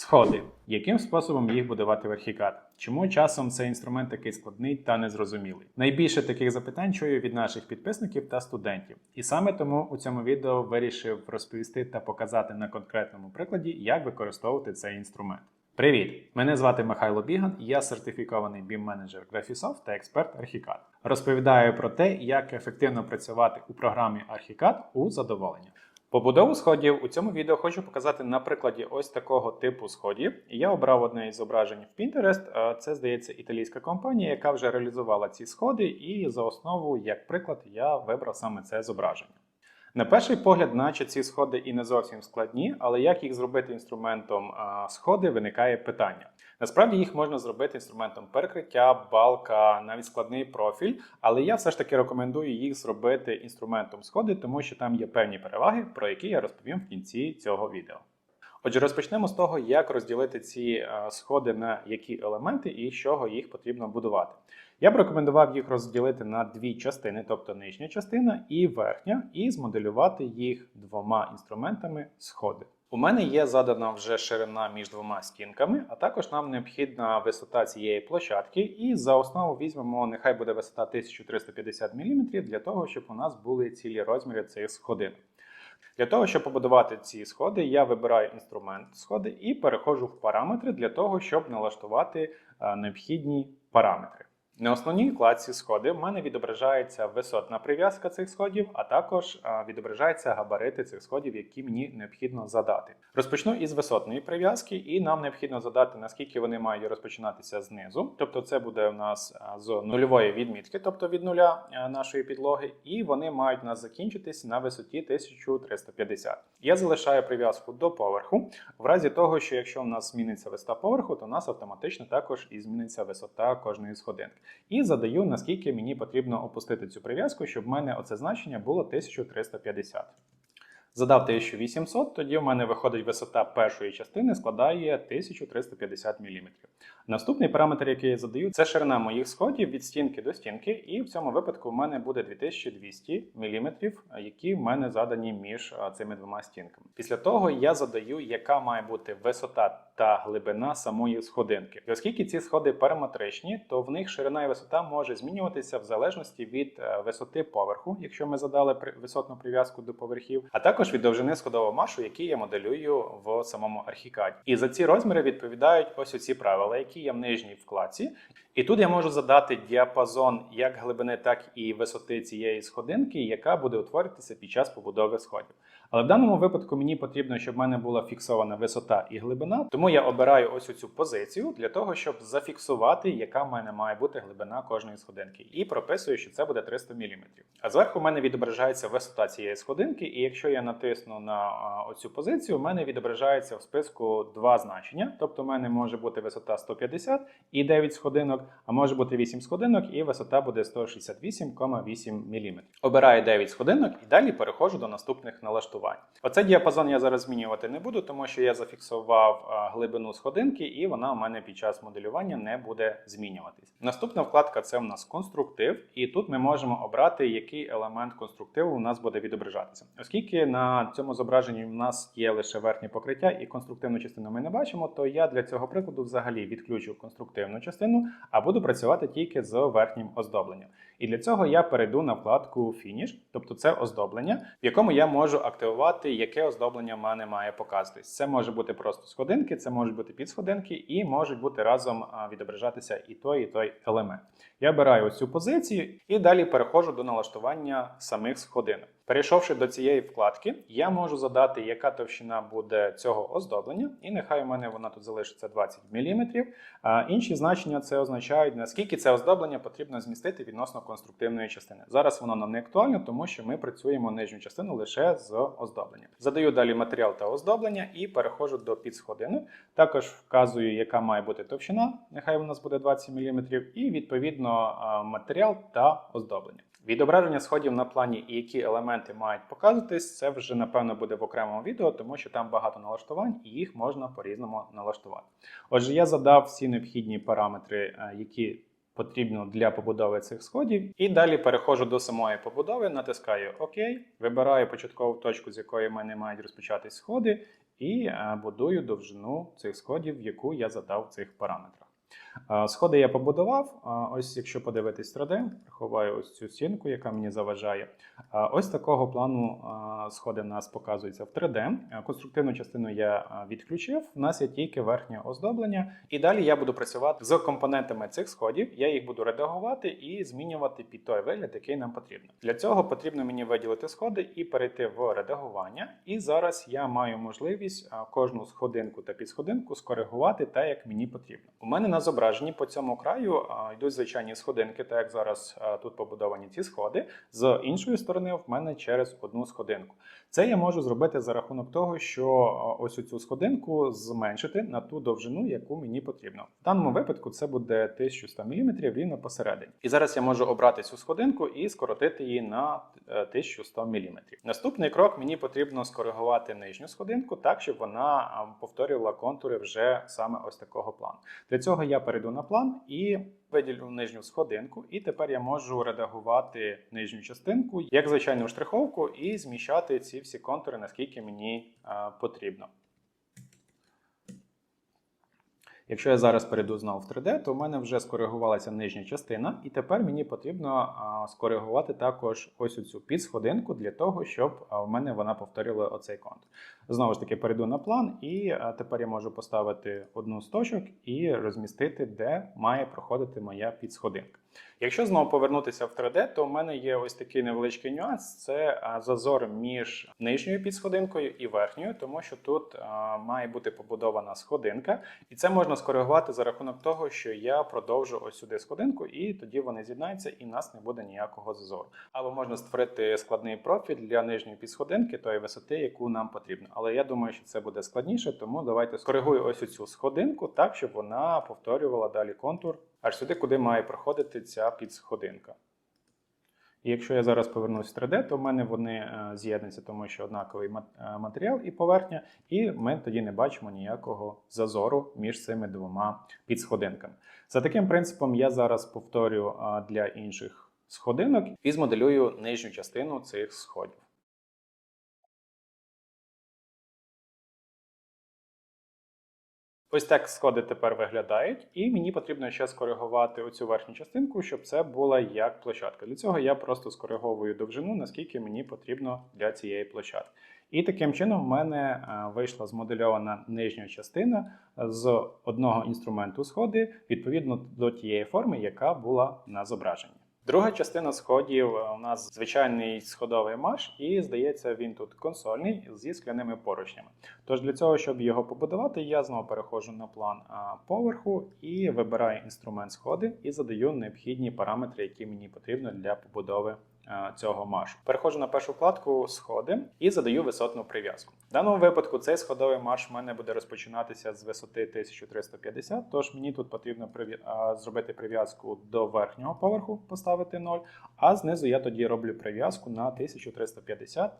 Сходи. Яким способом їх будувати верхікат? Чому часом цей інструмент такий складний та незрозумілий? Найбільше таких запитань чую від наших підписників та студентів. І саме тому у цьому відео вирішив розповісти та показати на конкретному прикладі, як використовувати цей інструмент. Привіт! Мене звати Михайло Біган, я сертифікований BIM-менеджер Graphisoft та експерт Archicad. Розповідаю про те, як ефективно працювати у програмі Archicad у задоволення. Побудову сходів у цьому відео хочу показати на прикладі ось такого типу сходів. Я обрав одне із зображень в Pinterest. Це здається італійська компанія, яка вже реалізувала ці сходи, і за основу, як приклад, я вибрав саме це зображення. На перший погляд, наче ці сходи і не зовсім складні, але як їх зробити інструментом сходи, виникає питання. Насправді їх можна зробити інструментом перекриття, балка, навіть складний профіль, але я все ж таки рекомендую їх зробити інструментом сходи, тому що там є певні переваги, про які я розповім в кінці цього відео. Отже, розпочнемо з того, як розділити ці е, сходи на які елементи і з чого їх потрібно будувати. Я б рекомендував їх розділити на дві частини, тобто нижня частина і верхня, і змоделювати їх двома інструментами сходи. У мене є задана вже ширина між двома стінками, а також нам необхідна висота цієї площадки. І за основу візьмемо, нехай буде висота 1350 мм, для того, щоб у нас були цілі розміри цих сходинок. Для того, щоб побудувати ці сходи, я вибираю інструмент сходи і переходжу в параметри для того, щоб налаштувати е, необхідні параметри. На основній вкладці сходи в мене відображається висотна прив'язка цих сходів, а також е, відображаються габарити цих сходів, які мені необхідно задати. Розпочну із висотної прив'язки, і нам необхідно задати, наскільки вони мають розпочинатися знизу. Тобто, це буде у нас е, з нульової відмітки, тобто від нуля е, нашої підлоги, і вони мають у нас закінчитись на висоті 1350. Я залишаю прив'язку до поверху, в разі того, що якщо у нас зміниться висота поверху, то у нас автоматично також і зміниться висота кожної сходинки. І задаю, наскільки мені потрібно опустити цю прив'язку, щоб в мене оце значення було 1350. Задав 1800, тоді в мене виходить висота першої частини складає 1350 мм. Наступний параметр, який я задаю, це ширина моїх сходів від стінки до стінки, і в цьому випадку в мене буде 2200 мм, які в мене задані між цими двома стінками. Після того я задаю, яка має бути висота та глибина самої сходинки. І оскільки ці сходи параметричні, то в них ширина і висота може змінюватися в залежності від е, висоти поверху, якщо ми задали висотну прив'язку до поверхів, а також від довжини сходового машу, який я моделюю в самому архікаді. І за ці розміри відповідають ось оці правила, які є в нижній вкладці. І тут я можу задати діапазон як глибини, так і висоти цієї сходинки, яка буде утворитися під час побудови сходів. Але в даному випадку мені потрібно, щоб в мене була фіксована висота і глибина, тому я обираю ось цю позицію для того, щоб зафіксувати, яка в мене має бути глибина кожної сходинки, і прописую, що це буде 300 мм. А зверху в мене відображається висота цієї сходинки, і якщо я натисну на оцю позицію, в мене відображається в списку два значення. Тобто, в мене може бути висота 150 і 9 сходинок, а може бути 8 сходинок, і висота буде 168,8 мм. Обираю 9 сходинок і далі переходжу до наступних налаштувань. Оцей діапазон я зараз змінювати не буду, тому що я зафіксував глибину сходинки, і вона у мене під час моделювання не буде змінюватись. Наступна вкладка це у нас конструктив, і тут ми можемо обрати, який елемент конструктиву у нас буде відображатися. Оскільки на цьому зображенні у нас є лише верхнє покриття і конструктивну частину ми не бачимо, то я для цього прикладу взагалі відключу конструктивну частину, а буду працювати тільки з верхнім оздобленням. І для цього я перейду на вкладку Finish, тобто це оздоблення, в якому я можу активувати, яке оздоблення в мене має показуватись. Це може бути просто сходинки, це можуть бути підсходинки, і можуть бути разом відображатися і той, і той елемент. Я обираю ось цю позицію і далі переходжу до налаштування самих сходинок. Перейшовши до цієї вкладки, я можу задати, яка товщина буде цього оздоблення, і нехай у мене вона тут залишиться 20 мм. А інші значення це означають, наскільки це оздоблення потрібно змістити відносно конструктивної частини. Зараз воно нам не актуально, тому що ми працюємо нижню частину лише з оздобленням. Задаю далі матеріал та оздоблення і переходжу до підсходинок. Також вказую, яка має бути товщина, нехай у нас буде 20 мм, і відповідно матеріал та оздоблення. Відображення сходів на плані і які елементи мають показуватись, це вже напевно буде в окремому відео, тому що там багато налаштувань і їх можна по-різному налаштувати. Отже, я задав всі необхідні параметри, е, які потрібно для побудови цих сходів. І далі переходжу до самої побудови, натискаю ОК, вибираю початкову точку, з якої в мене мають розпочатись сходи, і е, будую довжину цих сходів, яку я задав в цих параметрах. Сходи я побудував. Ось, якщо подивитись 3D, приховаю ось цю стінку, яка мені заважає. Ось такого плану сходи в нас показуються в 3D. Е, Конструктивну частину я відключив. У нас є тільки верхнє оздоблення. І далі я буду працювати з компонентами цих сходів. Я їх буду редагувати і змінювати під той вигляд, який нам потрібно. Для цього потрібно мені виділити сходи і перейти в редагування. І зараз я маю можливість кожну сходинку та підсходинку скоригувати так, як мені потрібно. У мене на зображенні по цьому краю е, йдуть звичайні сходинки, так як зараз е, тут побудовані ці сходи. З іншої сторони, в мене через одну сходинку. Це я можу зробити за рахунок того, що е, ось цю сходинку зменшити на ту довжину, яку мені потрібно. В даному випадку це буде 1100 мм рівно посередині. І зараз я можу обрати цю сходинку і скоротити її на е, 1100 мм. Наступний крок мені потрібно скоригувати нижню сходинку так, щоб вона е, повторювала контури вже саме ось такого плану. Для цього я перейду на план і виділю нижню сходинку, і тепер я можу редагувати нижню частинку як звичайну штриховку і зміщати ці всі контури, наскільки мені е, потрібно. Якщо я зараз перейду знову в 3D, то в мене вже скоригувалася нижня частина, і тепер мені потрібно скоригувати також ось цю підсходинку для того, щоб в мене вона повторювала оцей контур. Знову ж таки, перейду на план, і тепер я можу поставити одну з точок і розмістити, де має проходити моя підсходинка. Якщо знову повернутися в 3D, то в мене є ось такий невеличкий нюанс: це зазор між нижньою підсходинкою і верхньою, тому що тут а, має бути побудована сходинка, і це можна скоригувати за рахунок того, що я продовжу ось сюди сходинку, і тоді вони з'єднаються, і в нас не буде ніякого зазору. Або можна створити складний профіль для нижньої підсходинки, тої висоти, яку нам потрібно. Але я думаю, що це буде складніше, тому давайте скоригую ось цю сходинку так, щоб вона повторювала далі контур аж сюди, куди має проходити ця підсходинка. І якщо я зараз повернусь в 3D, то в мене вони е, з'єднуються, тому що однаковий е, матеріал і поверхня, і ми тоді не бачимо ніякого зазору між цими двома підсходинками. За таким принципом я зараз повторю для інших сходинок і змоделюю нижню частину цих сходів. Ось так сходи тепер виглядають, і мені потрібно ще скоригувати оцю верхню частинку, щоб це була як площадка. Для цього я просто скориговую довжину, наскільки мені потрібно для цієї площадки. І таким чином в мене е, вийшла змодельована нижня частина з одного інструменту сходи відповідно до тієї форми, яка була на зображенні. Друга частина сходів е, у нас звичайний сходовий марш, і здається, він тут консольний зі скляними поручнями. Тож для цього, щоб його побудувати, я знову переходжу на план поверху і вибираю інструмент сходи і задаю необхідні параметри, які мені потрібно для побудови цього маршу. Переходжу на першу вкладку сходи і задаю висотну прив'язку. В даному випадку цей сходовий марш в мене буде розпочинатися з висоти 1350, тож мені тут потрібно прив'я- зробити прив'язку до верхнього поверху, поставити 0, а знизу я тоді роблю прив'язку на 1350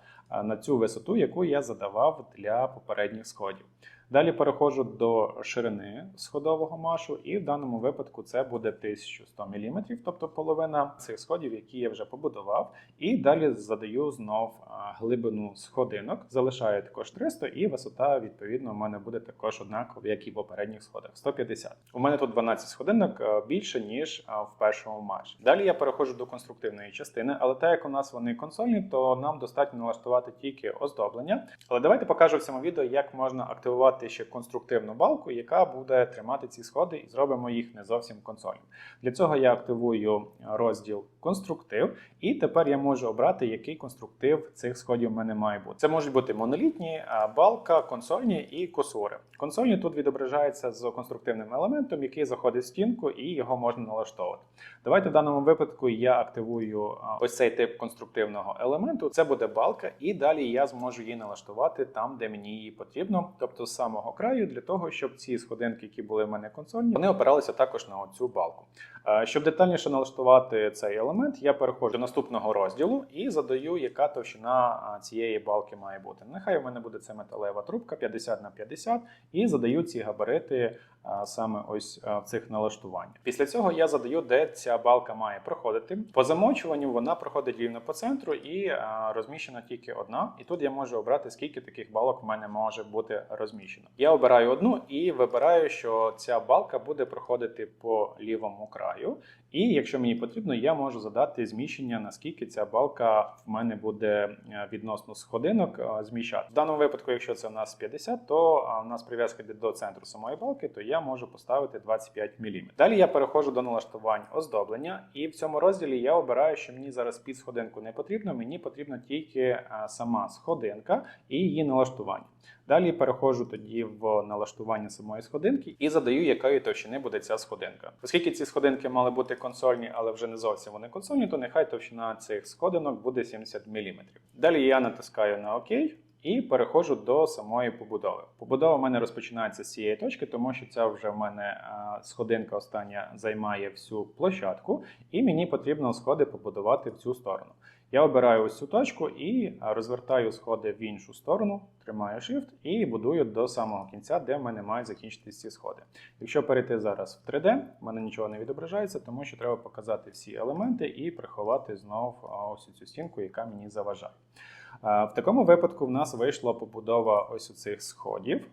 на цю висоту, яку я задавав для попередніх сходів. Далі переходжу до ширини сходового машу, і в даному випадку це буде 1100 мм, тобто половина цих сходів, які я вже побудував. І далі задаю знов глибину сходинок, залишаю також 300, і висота відповідно у мене буде також однакова, як і в попередніх сходах 150. У мене тут 12 сходинок більше ніж в першому марші. Далі я переходжу до конструктивної частини, але так як у нас вони консольні, то нам достатньо налаштувати тільки оздоблення. Але давайте покажу в цьому відео, як можна активувати ще конструктивну балку, яка буде тримати ці сходи, і зробимо їх не зовсім консольним. Для цього я активую розділ конструктив, і тепер я можу обрати, який конструктив цих сходів в мене має бути. Це можуть бути монолітні, балка, консольні і косури. Консольні тут відображаються з конструктивним елементом, який заходить в стінку, і його можна налаштовувати. Давайте в даному випадку я активую ось цей тип конструктивного елементу. Це буде балка, і далі я зможу її налаштувати там, де мені її потрібно, тобто саме самого краю для того, щоб ці сходинки, які були в мене консольні, вони опиралися також на оцю балку. Щоб детальніше налаштувати цей елемент, я переходжу до наступного розділу і задаю, яка товщина цієї балки має бути. Нехай у мене буде це металева трубка 50 на 50 і задаю ці габарити саме ось в цих налаштуваннях. Після цього я задаю, де ця балка має проходити. По замочуванню вона проходить рівно по центру і розміщена тільки одна. І тут я можу обрати, скільки таких балок в мене може бути розміщено. Я обираю одну і вибираю, що ця балка буде проходити по лівому краю. І якщо мені потрібно, я можу задати зміщення, наскільки ця балка в мене буде е, відносно сходинок зміщати. В даному випадку, якщо це у нас 50, то у нас прив'язка до центру самої балки, то я можу поставити 25 мм. Далі я переходжу до налаштувань оздоблення, і в цьому розділі я обираю, що мені зараз під сходинку не потрібно. Мені потрібна тільки е, сама сходинка і її налаштування. Далі переходжу тоді в налаштування самої сходинки і задаю, якої товщини буде ця сходинка. Оскільки ці сходинки мали бути консольні, але вже не зовсім вони консольні, то нехай товщина цих сходинок буде 70 мм. Далі я натискаю на ОК. І переходжу до самої побудови. Побудова в мене розпочинається з цієї точки, тому що ця вже в мене е, сходинка остання займає всю площадку, і мені потрібно сходи побудувати в цю сторону. Я обираю ось цю точку і е, розвертаю сходи в іншу сторону, тримаю Shift і будую до самого кінця, де в мене мають закінчитися ці сходи. Якщо перейти зараз в 3D, в мене нічого не відображається, тому що треба показати всі елементи і приховати знов е, ось цю стінку, яка мені заважає. В такому випадку в нас вийшла побудова ось у цих сходів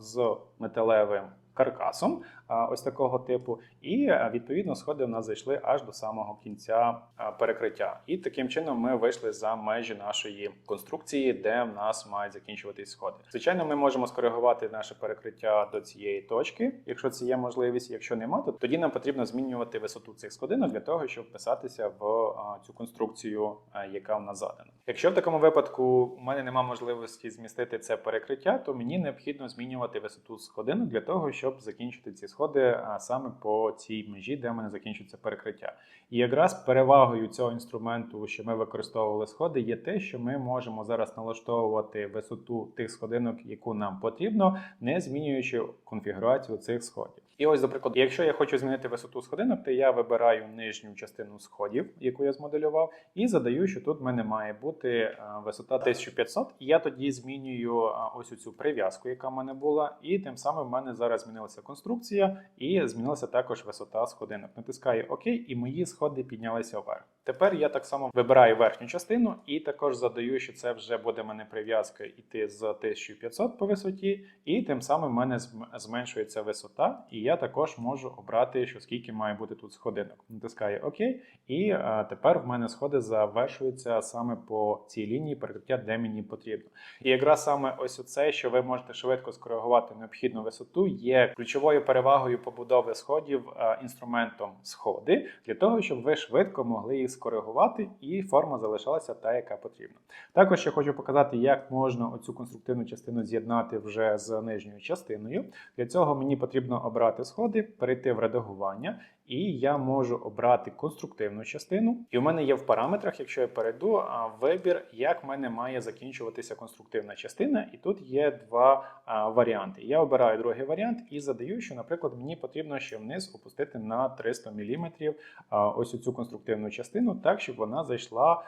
з металевим каркасом, ось такого типу, і е, відповідно сходи в нас зайшли аж до самого кінця перекриття. І таким чином ми вийшли за межі нашої конструкції, де в нас мають закінчуватись сходи. Звичайно, ми можемо скоригувати наше перекриття до цієї точки, якщо це є можливість. Якщо нема, то тоді нам потрібно змінювати висоту цих сходинок для того, щоб вписатися в цю конструкцію, яка в нас задана. Якщо в такому випадку у мене немає можливості змістити це перекриття, то мені необхідно змінювати висоту сходинок для того, щоб закінчити ці сходи а саме по цій межі, де в мене закінчується перекриття. І якраз перевагою цього інструменту, що ми використовували сходи, є те, що ми можемо зараз налаштовувати висоту тих сходинок, яку нам потрібно, не змінюючи конфігурацію цих сходів. І ось, наприклад, якщо я хочу змінити висоту сходинок, то я вибираю нижню частину сходів, яку я змоделював, і задаю, що тут в мене має бути е, висота 1500. І я тоді змінюю е, ось цю прив'язку, яка в мене була, і тим самим в мене зараз змінилася конструкція і змінилася також висота сходинок. Натискаю ОК, і мої сходи піднялися вверх. Тепер я так само вибираю верхню частину і також задаю, що це вже буде мене прив'язка йти з 1500 по висоті, і тим самим в мене зменшується висота, і я також можу обрати, що скільки має бути тут сходинок. Натискаю ОК, і е, тепер в мене сходи завершуються саме по цій лінії перекриття, де мені потрібно. І якраз саме ось оце, що ви можете швидко скоригувати необхідну висоту, є ключовою перевагою побудови сходів е, інструментом сходи для того, щоб ви швидко могли їх скоригувати, і форма залишалася та, яка потрібна. Також я хочу показати, як можна оцю конструктивну частину з'єднати вже з нижньою частиною. Для цього мені потрібно обрати сходи, перейти в редагування, і я можу обрати конструктивну частину. І у мене є в параметрах, якщо я перейду, вибір, як в мене має закінчуватися конструктивна частина. І тут є два варіанти. Я обираю другий варіант і задаю, що, наприклад, мені потрібно ще вниз опустити на 300 мм ось цю конструктивну частину, так щоб вона зайшла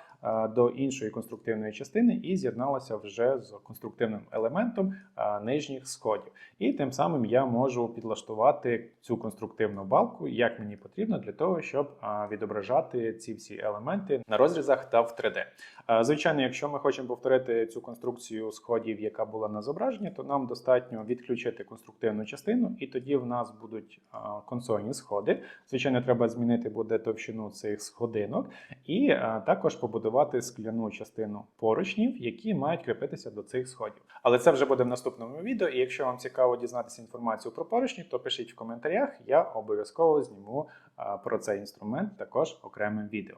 до іншої конструктивної частини і з'єдналася вже з конструктивним елементом нижніх сходів. І тим самим я можу підлаштувати цю конструктивну балку, як мені потрібно, для того, щоб відображати ці всі елементи на розрізах та в 3D. Звичайно, якщо ми хочемо повторити цю конструкцію сходів, яка була на зображенні, то нам достатньо відключити конструктивну частину, і тоді в нас будуть консольні сходи. Звичайно, треба змінити буде товщину цих сходинок, і також побудувати скляну частину поручнів, які мають кріпитися до цих сходів. Але це вже буде в наступному відео. І якщо вам цікаво дізнатися інформацію про поручні, то пишіть в коментарях. Я обов'язково зніму про цей інструмент також окремим відео.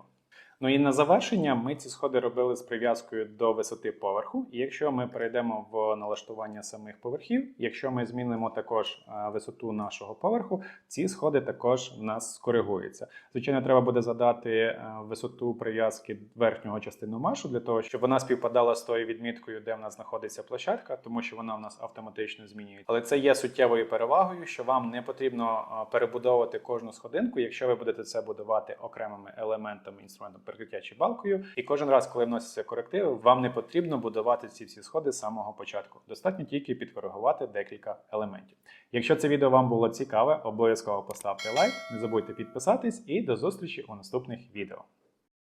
Ну і на завершення ми ці сходи робили з прив'язкою до висоти поверху. І якщо ми перейдемо в налаштування самих поверхів, якщо ми змінимо також е, висоту нашого поверху, ці сходи також в нас скоригуються. Звичайно, треба буде задати е, висоту прив'язки верхнього частину машу для того, щоб вона співпадала з тою відміткою, де в нас знаходиться площадка, тому що вона в нас автоматично змінюється. Але це є суттєвою перевагою, що вам не потрібно е, перебудовувати кожну сходинку, якщо ви будете це будувати окремими елементами інструментом перекриття чи балкою. І кожен раз, коли вносяться корективи, вам не потрібно будувати ці всі сходи з самого початку. Достатньо тільки підкоригувати декілька елементів. Якщо це відео вам було цікаве, обов'язково поставте лайк, не забудьте підписатись і до зустрічі у наступних відео.